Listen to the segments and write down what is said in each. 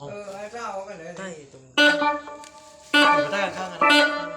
อ๋อเออให้เจ้ากันเลยใต้ตรงอยู่ใต้ข้างกัน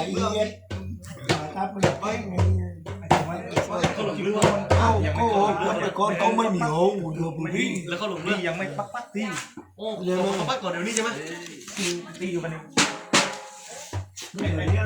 ละเอียดถ้าไปไปไงเขาหลงเรื่องเข้าเข้าไปก่อนเขาไม่มีโอ้เดือบนี้แล้วเขาหลงเรื่องยังไม่ปักปักที่โอ้เขาพักก่อนเดี๋ยวนี้ใช่ไหมตีอยู่มันไม่เลยเนี่ย